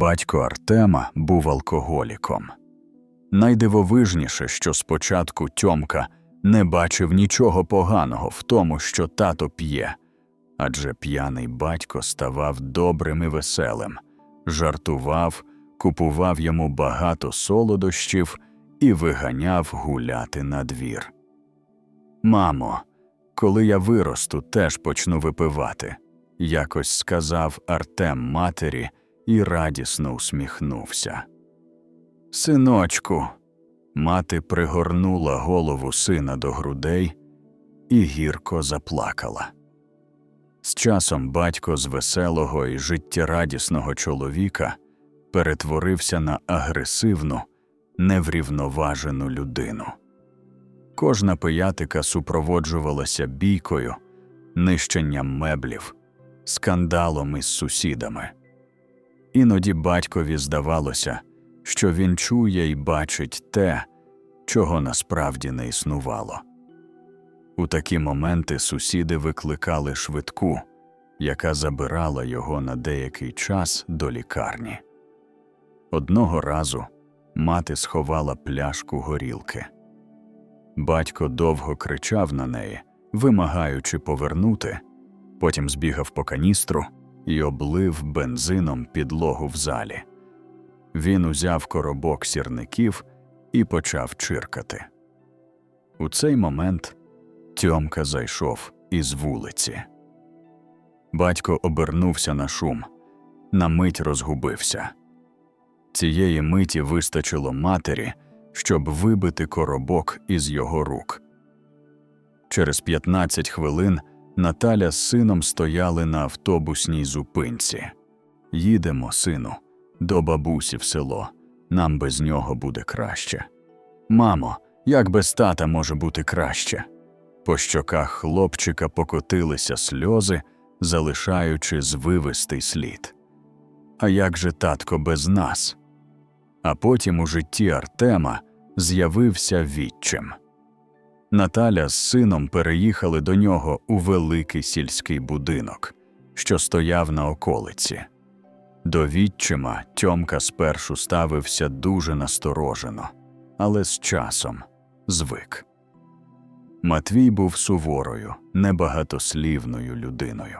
Батько Артема був алкоголіком. Найдивовижніше, що спочатку Тьомка не бачив нічого поганого в тому, що тато п'є, адже п'яний батько ставав добрим і веселим, жартував, купував йому багато солодощів і виганяв гуляти на двір. Мамо, коли я виросту, теж почну випивати, якось сказав Артем матері і радісно усміхнувся. Синочку, мати пригорнула голову сина до грудей і гірко заплакала. З часом батько з веселого і життєрадісного чоловіка перетворився на агресивну, неврівноважену людину. Кожна пиятика супроводжувалася бійкою, нищенням меблів, скандалом із сусідами. Іноді батькові здавалося, що він чує і бачить те, чого насправді не існувало. У такі моменти сусіди викликали швидку, яка забирала його на деякий час до лікарні. Одного разу мати сховала пляшку горілки. Батько довго кричав на неї, вимагаючи повернути, потім збігав по каністру і облив бензином підлогу в залі. Він узяв коробок сірників і почав чиркати. У цей момент Тьомка зайшов із вулиці. Батько обернувся на шум, на мить розгубився. Цієї миті вистачило матері, щоб вибити коробок із його рук. Через 15 хвилин Наталя з сином стояли на автобусній зупинці. Їдемо, сину, до бабусі в село. Нам без нього буде краще. Мамо, як без тата може бути краще? По щоках хлопчика покотилися сльози, залишаючи звивистий слід. А як же татко без нас? А потім у житті Артема з'явився відчим. Наталя з сином переїхали до нього у великий сільський будинок, що стояв на околиці. До відчима Тьомка спершу ставився дуже насторожено, але з часом звик. Матвій був суворою, небагатослівною людиною.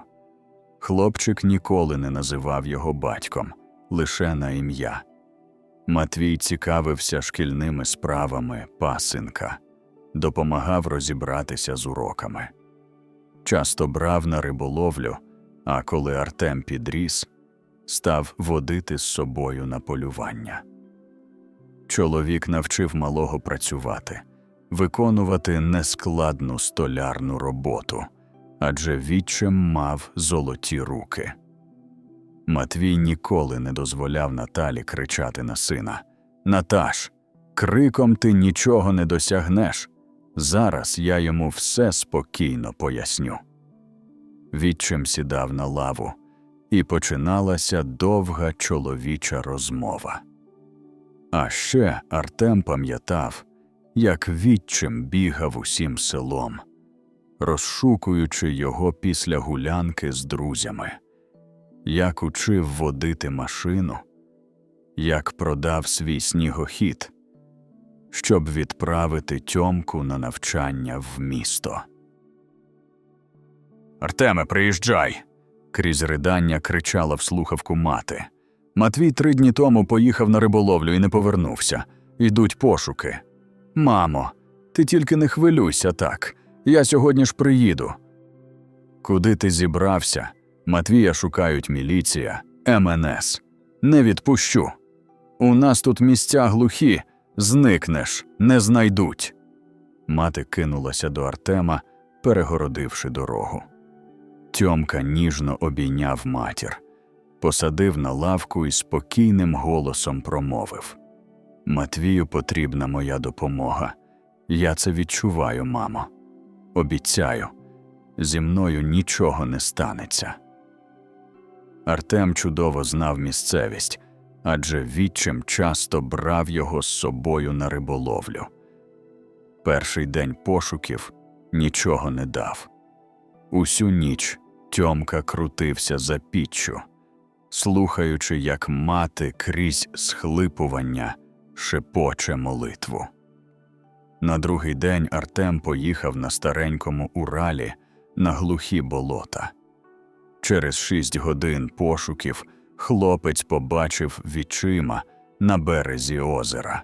Хлопчик ніколи не називав його батьком, лише на ім'я. Матвій цікавився шкільними справами пасинка, допомагав розібратися з уроками. Часто брав на риболовлю, а коли Артем підріс, став водити з собою на полювання. Чоловік навчив малого працювати, виконувати нескладну столярну роботу, адже відчим мав золоті руки. Матвій ніколи не дозволяв Наталі кричати на сина Наташ, криком ти нічого не досягнеш. Зараз я йому все спокійно поясню. Відчим сідав на лаву, і починалася довга чоловіча розмова. А ще Артем пам'ятав, як відчим бігав усім селом, розшукуючи його після гулянки з друзями як учив водити машину, як продав свій снігохід, щоб відправити Тьомку на навчання в місто. Артеме, приїжджай. крізь ридання кричала в слухавку мати. Матвій три дні тому поїхав на риболовлю і не повернувся. Йдуть пошуки. Мамо, ти тільки не хвилюйся так. Я сьогодні ж приїду. Куди ти зібрався? Матвія шукають міліція, МНС. Не відпущу. У нас тут місця глухі, зникнеш, не знайдуть. Мати кинулася до Артема, перегородивши дорогу. Тьомка ніжно обійняв матір, посадив на лавку і спокійним голосом промовив Матвію потрібна моя допомога. Я це відчуваю, мамо. Обіцяю, зі мною нічого не станеться. Артем чудово знав місцевість, адже відчим часто брав його з собою на риболовлю. Перший день пошуків нічого не дав. Усю ніч Тьомка крутився за піччю, слухаючи, як мати крізь схлипування шепоче молитву. На другий день Артем поїхав на старенькому Уралі на глухі болота. Через шість годин пошуків хлопець побачив відчима на березі озера.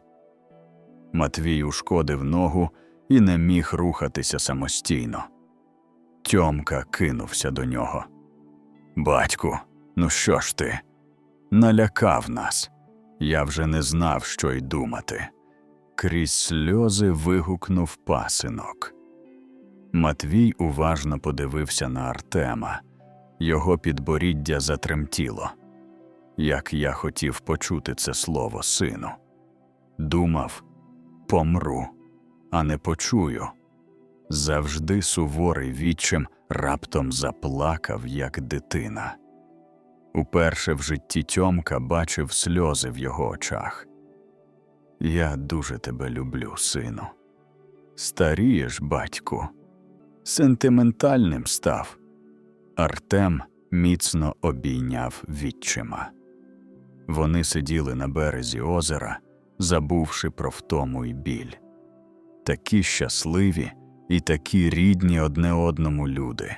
Матвій ушкодив ногу і не міг рухатися самостійно. Тьомка кинувся до нього. Батьку, ну що ж ти? Налякав нас. Я вже не знав, що й думати. Крізь сльози вигукнув пасинок. Матвій уважно подивився на Артема. Його підборіддя затремтіло. Як я хотів почути це слово, сину. Думав, помру, а не почую. Завжди суворий відчим раптом заплакав, як дитина. Уперше в житті Тьомка бачив сльози в його очах. Я дуже тебе люблю, сину. Старієш, батьку, сентиментальним став. Артем міцно обійняв відчима. Вони сиділи на березі озера, забувши про втому й біль. Такі щасливі і такі рідні одне одному люди.